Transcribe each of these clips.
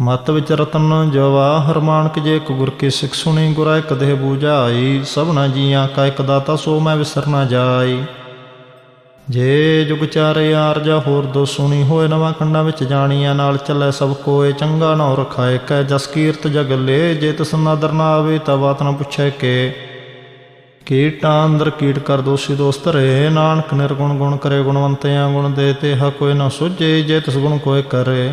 ਮਤ ਵਿਚ ਰਤਨ ਜਵਾਹਰ ਮਾਨਕ ਜੇ ਇੱਕ ਗੁਰ ਕੀ ਸਿੱਖ ਸੁਣੀ, ਗੁਰਾ ਇੱਕ ਦੇਹ ਬੂਝਾਈ ਸਭਨਾ ਜੀਆਂ ਕਾ ਇੱਕ ਦਾਤਾ ਸੋ ਮੈਂ ਵਿਸਰ ਨਾ ਜਾਈ। ਜੇ ਜੁਗ ਚਾਰੇ ਆਰਜਾ ਹੋਰ ਦੋ ਸੁਣੀ ਹੋਏ, ਨਵਾਂ ਖੰਡਾਂ ਵਿੱਚ ਜਾਣੀਆਂ ਨਾਲ ਚੱਲੇ ਸਭ ਕੋਏ, ਚੰਗਾ ਨਾ ਰਖਾਏ ਕੈ ਜਸ ਕੀਰਤ ਜਗ ਲੇ, ਜੇ ਤਿਸ ਨਾਦਰ ਨਾ ਆਵੇ ਤਾਂ ਬਾਤ ਨਾ ਪੁੱਛੇ ਕੇ। ਕੀਟਾਂ ਅੰਦਰ ਕੀਟ ਕਰ ਦੋਸ਼ੀ ਦੋਸਤ ਰੇ ਨਾਨਕ ਨਿਰਗੁਣ ਗੁਣ ਕਰੇ, ਗੁਣਵੰਤਿਆਂ ਗੁਣ ਦੇ ਤੇ ਹ ਕੋਈ ਨਾ ਸੁਝੇ, ਜੇ ਤਿਸ ਗੁਣ ਕੋਏ ਕਰੇ।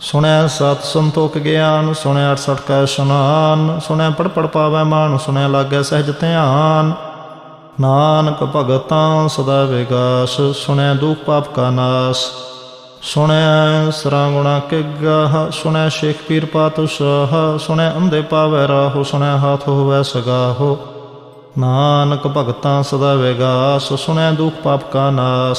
ਸੁਣਿਆ ਸਤ ਸੰਤੋਖ ਗਿਆਨ ਸੁਣਿਆ 68 ਕਾ ਇਸ਼ਨਾਨ ਸੁਣਿਆ ਪੜ ਪੜ ਪਾਵੈ ਮਾਨ ਸੁਣਿਆ ਲਾਗੈ ਸਹਿਜ ਧਿਆਨ। ਨਾਨਕ ਭਗਤਾਂ ਸਦਾ ਵਿਗਾਸ ਸੁਣਿਆ ਦੁਖ ਪਾਪ ਕਾ ਨਾਸ। ਸੁਣਿਆ ਸਰਾ ਗੁਣਾ ਕੇ ਗਾਹ ਸੁਣਿਆ ਸ਼ੇਖ ਪੀਰ ਪਾਤਸ਼ਾਹ ਸੁਣਿਆ ਅੰਧੇ ਪਾਵੈ ਰਾਹੋ ਸੁਣਿਆ ਹਾਥ ਹੋਵੈ ਸਗਾਹੋ। ਨਾਨਕ ਭਗਤਾਂ ਸਦਾ ਵਿਗਾਸ ਸੁਣਿਆ ਦੁਖ ਪਾਪ ਕਾ ਨਾਸ।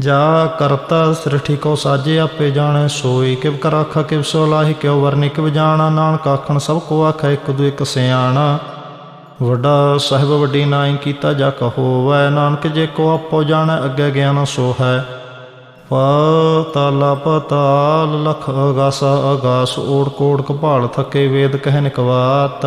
ਜਾ ਕਰਤਾ ਸ੍ਰਿਠੀ ਕੋ ਸਾਜੇ, ਆਪੇ ਜਾਣੈ ਸੋਈ। ਕਿਵ ਕਰ ਆਖਾ, ਕਿਵ ਸੋ ਲਾਹੀ, ਕਿਉ ਵਰਨਿ, ਕਿਵ ਜਾਣਾ ਨਾਨਕ ਆਖਣ, ਸਭ ਕੋ ਆਖੈ, ਇੱਕ ਦੂ ਇੱਕ ਸਿਆਣਾ। ਵੱਡਾ ਸਾਹਿਬ, ਵੱਡੀ ਨਾਈ ਕੀਤਾ ਜਾ ਕਹੋਵੈ, ਨਾਨਕ ਜੇ ਕੋ ਆਪੋ ਜਾਣੈ, ਅੱਗੇ ਗਿਆਨ ਸੋ ਹੈ ਪਾਤਾਲ ਪਤਾਲ ਲਖ ਅਗਾਸ ਅਗਾਸ ਓੜ ਕੋੜ ਕਪਾਲ ਥਕੇ ਵੇਦ ਕਹਿਨ ਕਵਾਤ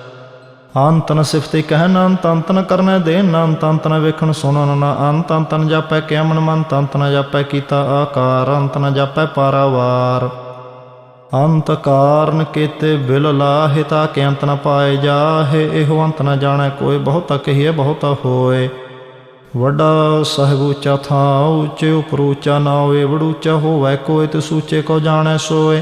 ਅੰਤਨ ਨ ਸਿਫਤੇ ਕਹਿ ਅੰਤ ਤੰਤਨ ਕਰਨਾ ਦੇ ਅੰਤ ਅੰਤ ਵੇਖਣ ਸੁਣਨ ਨਾ ਅੰਤ ਅੰਤਨ ਜਾਪੈ ਕਿਆ ਮਨ ਮਨ ਅੰਤ ਜਾਪੈ ਕੀਤਾ ਆਕਾਰ ਅੰਤ ਨ ਜਾਪੈ ਪਾਰਾਵਾਰ। ਅੰਤ ਕਾਰਨ ਕੀਤੇ ਬਿਲ ਲਾਹਿ ਤਾ ਕਿ ਅੰਤ ਨ ਪਾਏ ਜਾਹੇ, ਇਹੋ ਅੰਤ ਨ ਜਾਣੈ ਕੋਈ, ਬਹੁਤਾ ਕਹੀਏ, ਬਹੁਤਾ ਹੋਏ। ਵੱਡਾ ਸਾਹਿਬ ਉੱਚਾ ਥਾਂ ਉੱਚੇ ਉਪਰ ਉੱਚਾ ਨਾ ਹੋਵੇ ਵੜੂਚਾ ਹੋਵੇ ਕੋਈ ਤੇ ਸੂਚੇ ਕੋ ਜਾਣੈ ਸੋਏ।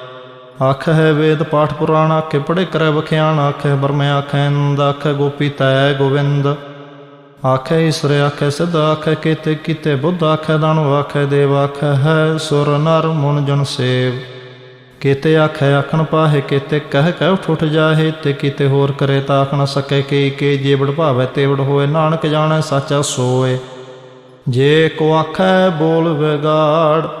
ਆਖ ਹੈ ਵੇਦ ਪਾਠ ਪੁਰਾਣ, ਆਖੇ ਪੜੇ ਕਰੈ ਵਖਿਆਣ, ਆਖੇ ਬਰਮੇ ਆਖੇ ਇੰਦ, ਆਖੇ ਗੋਪੀ ਤੈ ਗੋਵਿੰਦ। ਆਖੇ ਈਸ਼ਰ, ਆਖੈ ਸਿੱਧ, ਆਖੈ ਕੀਤੇ ਕੀਤੇ ਬੁੱਧ, ਆਖੈ ਦਾਨਵ ਆਖੈ ਦੇਵ, ਆਖੇ ਹੈ ਸੁਰ, ਨਰ, ਮਨ, ਜਨ, ਸੇਵ। ਕੀਤੇ ਆਖੈ ਆਖਣ ਪਾਹੇ, ਕੀਤੇ ਕਹਿ ਕਹਿ ਉੱਠ ਉੱਠ ਜਾਹੇ, ਤੇ ਕੀਤੇ ਹੋਰ ਕਰੇ ਤਾਂ ਆਖ ਨਾ ਸਕੇ ਕੇ ਕੇ ਜੇ ਵਡ ਭਾਵੇ ਤੇ ਹੋਏ, ਨਾਨਕ ਜਾਣੈ, ਸਾਚਾ ਸੋਏ। ਜੇ ਕੋ ਆਖੈ ਬੋਲ ਵਿਗਾੜ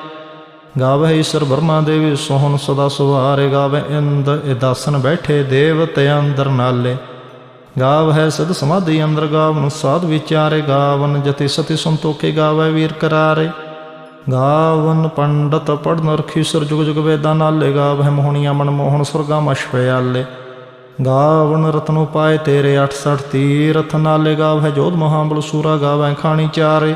ਗਾਵੇ ਈਸ਼ਰ ਬਰਮਾ ਦੇਵੀ, ਸੋਹਣ ਸਦਾ ਸੁਵਾਰੇ ਗਾਵੇ ਇੰਦ ਇਦਾਸਨ ਬੈਠੇ ਦੇਵਤੇ ਅੰਦਰ ਨਾਲੇ। ਗਾਵ ਹੈ ਸਦ ਸਮਾਧੀ ਅੰਦਰ ਗਾਵਨ, ਸਾਧ ਵਿਚਾਰੇ ਗਾਵਨ, ਜਤੀ ਸਤੀ ਸੰਤੋਖੇ ਗਾਵੇ ਵੀਰ ਕਰਾਰੇ। ਗਾਵਨ ਪੰਡਤ ਪੜਨ ਰਖੀ ਸੁਰ ਜੁਗ ਜੁਗ ਵੇਦਾਂ ਨਾਲੇ ਗਾਵ ਹੈ ਮੋਹਣੀਆਂ ਮਨ ਮੋਹਣ ਸੁਰਗਾ ਮਸ਼ਪਿਆਲੇ ਗਾਵਨ ਰਤਨੋ ਪਾਏ ਤੇਰੇ 68 ਤੀਰਥ ਨਾਲੇ ਗਾਵ ਹੈ ਜੋਧ ਮਹਾਬਲ ਸੂਰਾ ਗਾਵੈ ਖਾਣੀ ਚਾਰੇ।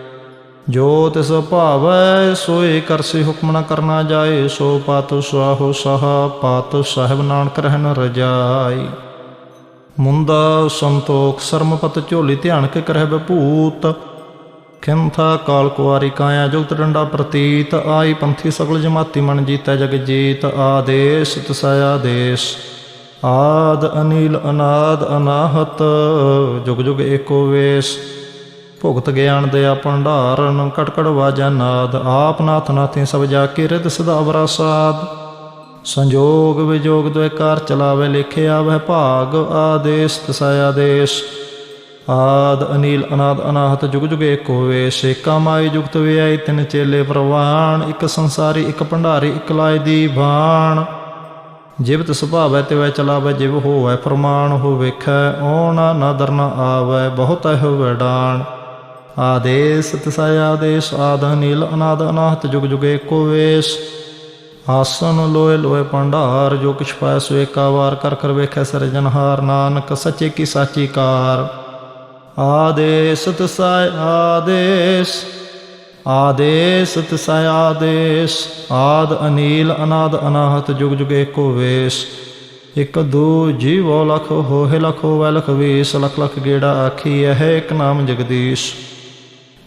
ਜੋ ਤਿਸ ਭਾਵੈ, ਸੋਏ ਕਰਸੀ ਹੁਕਮ ਨ ਕਰਨਾ ਜਾਏ, ਸੋ ਪਤ ਸੁਆਹੋ ਸਹਾ, ਪਤ ਸਾਹਿਬ ਨਾਨਕ ਰਹਿਨ ਰਜਾਈ। ਮੁੰਦਾ ਸੰਤੋਖ ਸਰਮਪਤ ਝੋਲੀ ਧਿਆਨ ਕੇ ਕਰਹਿ ਬਭੂਤ ਖਿੰਥਾ ਕਾਲ ਕੁਆਰੀ ਕਾਇਆ ਜੁਗਤ ਡੰਡਾ ਪ੍ਰਤੀਤ, ਆਈ ਪੰਥੀ ਸਗਲ ਜਮਾਤੀ ਮਨ ਜੀਤੈ ਜਗ ਜੀਤ, ਆਦੇਸ਼ ਤਸਾਇਆ ਦੇਸ਼ ਆਦ ਅਨੀਲ ਅਨਾਦ ਅਨਾਹਤ, ਜੁਗ ਜੁਗ ਏਕੋ ਵੇਸ਼। ਭੁਗਤ ਗਿਆਨ ਦੇ ਭੰਡਾਰਨ ਕਟਕੜ ਵਾਜਾ ਨਾਦ, ਆਪ ਨਾਥ ਨਾਥੀ ਸਭ ਜਾ ਕੇ ਰਿਦ ਸਦਾ ਵਰਾਸਾਦ ਸੰਜੋਗ ਵਿਜੋਗ ਦੁਇ ਚਲਾਵੇ ਲਿਖਿਆ ਵਹਿ ਭਾਗ ਆਦੇਸ਼ ਤਸਾ ਆਦੇਸ਼। ਆਦ ਅਨੀਲ ਅਨਾਦ ਅਨਾਹਤ ਜੁਗ ਜੁਗ ਏਕੋ ਹੋਵੇ ਏਕਾ ਮਾਈ ਜੁਗਤ ਵਿਆਈ ਤਿਨ ਚੇਲੇ ਪ੍ਰਵਾਨ, ਇੱਕ ਸੰਸਾਰੀ, ਇੱਕ ਭੰਡਾਰੀ, ਇੱਕ ਲਾਇ ਦੀ ਬਾਣ ਜਿਵਤ ਸੁਭਾਵੈ ਤੇ ਵੈ ਚਲਾਵੈ, ਜਿਵ ਹੋਵੈ ਫਰਮਾਨ ਹੋ ਵੇਖੈ, ਓਣਾ ਨਾ ਦਰਨਾ ਆਵੈ ਬਹੁਤ ਹੈ ਡਾਣ ਆਦੇਸ ਤਸਾ ਆਦੇਸ਼, ਆਦ ਅਨੀਲ, ਅਨਾਦ ਅਨਾਹਤ, ਜੁਗ ਜੁਗ ਏਕੋ ਵੇਸ਼। ਆਸਨ ਲੋਏ ਲੋਏ ਭੰਡਾਰ, ਜੋ ਕਿਛ ਪਾਇ ਸੋ ਏਕਾ ਵਾਰ, ਕਰ ਕਰ ਵੇਖੈ ਸਰਜਨਹਾਰ ਨਾਨਕ ਸੱਚੇ ਕੀ ਸਾਚੀ ਕਾਰ। ਆਦੇਸ ਤਸਾਇ ਆਦੇਸ ਆਦੇਸ ਤਸਾਇ ਆਦੇਸ, ਆਦ ਅਨੀਲ, ਅਨਾਦ ਅਨਾਹਤ, ਜੁਗ ਜੁਗ ਏਕੋ ਵੇਸ਼। ਇਕ ਦੂ ਜੀਵੋ ਲਖ ਹੋਏ ਲਖੋ ਵੈ ਲਖ ਵੀਸ, ਲਖ ਲਖ ਗੇੜਾ ਆਖੀ, ਇਹ ਇੱਕ ਨਾਮ ਜਗਦੀਸ਼।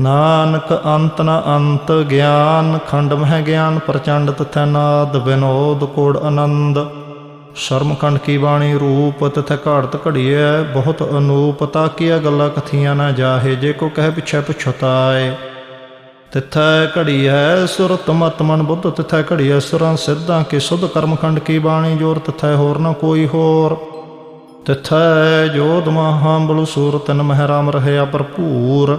ਨਾਨਕ ਅੰਤ ਨ ਅੰਤ ਗਿਆਨ ਖੰਡ ਮਹਿ ਗਿਆਨ ਪ੍ਰਚੰਡ ਤਥੈ ਨਾਦ ਵਿਨੋਦ ਕੋੜ ਆਨੰਦ। ਸ਼ਰਮਕੰਡ ਕੀ ਬਾਣੀ ਰੂਪ ਤਥਾ ਘਾੜਤ ਘੜੀਐ, ਬਹੁਤ ਅਨੂਪ ਤਾਕੀਆ ਗੱਲਾਂ ਕਥੀਆਂ ਨਾ ਜਾਹੇ, ਜੇ ਕੋ ਕਹਿ ਪਿਛੈ ਪਛਤਾਏ। ਤਿਥੈ ਘੜੀ ਹੈ ਸੁਰਤ ਮਤ ਮਨ ਬੁੱਧ, ਤਿਥੈ ਘੜੀ ਹੈ ਸੁਰਾਂ ਸਿੱਧਾਂ ਕੇ ਸੁਧ ਕਰਮਖੰਡ ਕੀ ਬਾਣੀ ਜੋਰ, ਤਿਥੈ ਹੋਰ ਨਾ ਕੋਈ ਹੋਰ। ਤਿਥੈ ਜੋਧ ਮਹਾਬਲ ਸੂਰਤ ਨ ਮਹਿਰਾਮ ਰਹਿਆ ਭਰਪੂਰ।